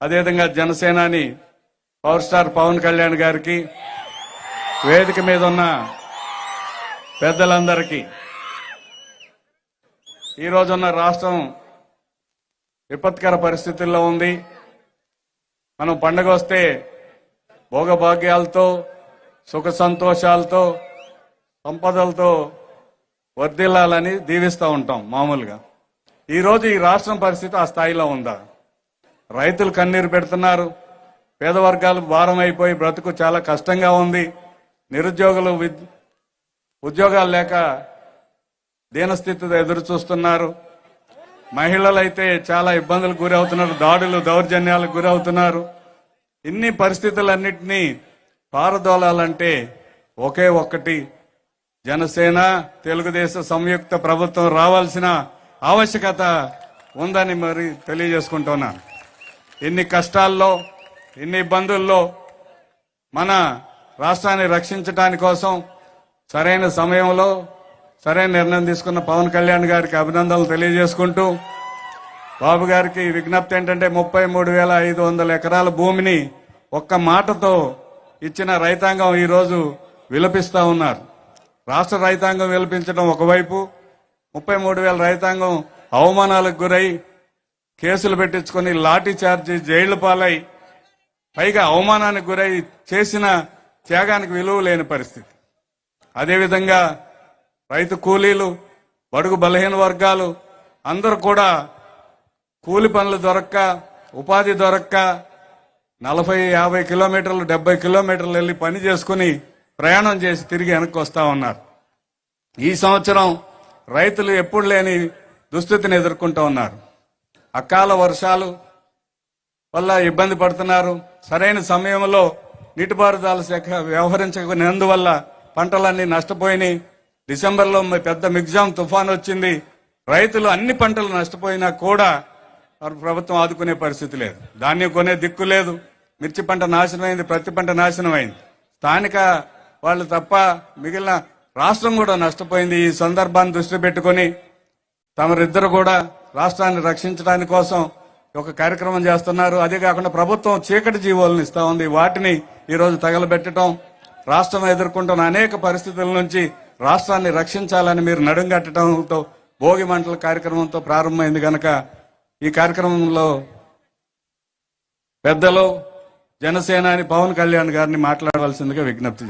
అదేవిధంగా జనసేనాని power star Pawan Kalyan గారికి వేదిక మీద ఉన్న పెద్దలందరికీ ఈరోజున్న రాష్ట్రం విపత్కర పరిస్థితుల్లో ఉంది. మనం పండగ వస్తే భోగభాగ్యాలతో సుఖ సంతోషాలతో సంపదలతో వర్ధిల్లాలని దీవిస్తూ ఉంటాం మామూలుగా. ఈరోజు ఈ రాష్ట్రం పరిస్థితి ఆ స్థాయిలో ఉందా? రైతులు కన్నీరు పెడుతున్నారు. పేద వర్గాలు భారం అయిపోయి బ్రతుకు చాలా కష్టంగా ఉంది. నిరుద్యోగులు ఉద్యోగాలు లేక దీనస్థితితో ఎదురు చూస్తున్నారు మహిళలైతే చాలా ఇబ్బందులకు గురవుతున్నారు. దాడులు దౌర్జన్యాలకు గురవుతున్నారు. ఇన్ని పరిస్థితులన్నింటినీ పారదోలాలంటే ఒకే ఒక్కటి. జనసేన తెలుగుదేశం సంయుక్త ప్రభుత్వం రావాల్సిన ఆవశ్యకత ఉందని మరి తెలియజేసుకుంటున్నాను. ఎన్ని కష్టాల్లో ఎన్ని ఇబ్బందుల్లో మన రాష్ట్రాన్ని రక్షించడానికి కోసం సరైన సమయంలో సరైన నిర్ణయం తీసుకున్న పవన్ కళ్యాణ్ గారికి అభినందనలు తెలియజేసుకుంటూ బాబు గారికి విజ్ఞప్తి ఏంటంటే ముప్పై మూడు వేల ఐదు వందల ఎకరాల భూమిని ఒక్క మాటతో ఇచ్చిన రైతాంగం ఈరోజు విలపిస్తూ ఉన్నారు. రాష్ట్ర రైతాంగం విలపించడం ఒకవైపు ముప్పై మూడు వేల రైతాంగం అవమానాలకు గురై కేసులు పెట్టించుకొని లాఠీ చార్జీ జైళ్ళ పాలై పైగా అవమానానికి గురై చేసిన త్యాగానికి విలువ లేని పరిస్థితి. అదేవిధంగా రైతు కూలీలు బడుగు బలహీన వర్గాలు అందరూ కూడా కూలి పనులు దొరక్క ఉపాధి దొరక్క నలభై యాభై కిలోమీటర్లు డెబ్బై కిలోమీటర్లు వెళ్ళి పని చేసుకుని ప్రయాణం చేసి తిరిగి వెనక్కి వస్తా ఉన్నారు. ఈ సంవత్సరం రైతులు ఎప్పుడు లేని దుస్థితిని ఎదుర్కొంటూ ఉన్నారు. అకాల వర్షాలు వల్ల ఇబ్బంది పడుతున్నారు. సరైన సమయంలో నీటిపారుదల శాఖ వ్యవహరించకునేందువల్ల పంటలన్నీ నష్టపోయినాయి. డిసెంబర్లో పెద్ద మిగ్జామ్ తుఫాన్ వచ్చింది. రైతులు అన్ని పంటలు నష్టపోయినా కూడా ప్రభుత్వం ఆదుకునే పరిస్థితి లేదు. ధాన్యం కొనే దిక్కు లేదు. మిర్చి పంట నాశనమైంది ప్రతి పంట నాశనమైంది. స్థానిక వాళ్ళు తప్ప మిగిలిన రాష్ట్రం కూడా నష్టపోయింది. ఈ సందర్భాన్ని దృష్టి పెట్టుకొని తమరిద్దరు కూడా రాష్ట్రాన్ని రక్షించడానికి కోసం ఒక కార్యక్రమం చేస్తున్నారు. అదే కాకుండా ప్రభుత్వం చీకటి జీవోలను ఇస్తా ఉంది. వాటిని ఈరోజు తగలబెట్టడం రాష్ట్రం ఎదుర్కొంటున్న అనేక పరిస్థితుల నుంచి రాష్ట్రాన్ని రక్షించాలని మీరు నడుంగట్టడంతో భోగి మంటల కార్యక్రమంతో ప్రారంభమైంది కనుక ఈ కార్యక్రమంలో పెద్దలు జనసేనాని పవన్ కళ్యాణ్ గారిని మాట్లాడవలసిందిగా విజ్ఞప్తి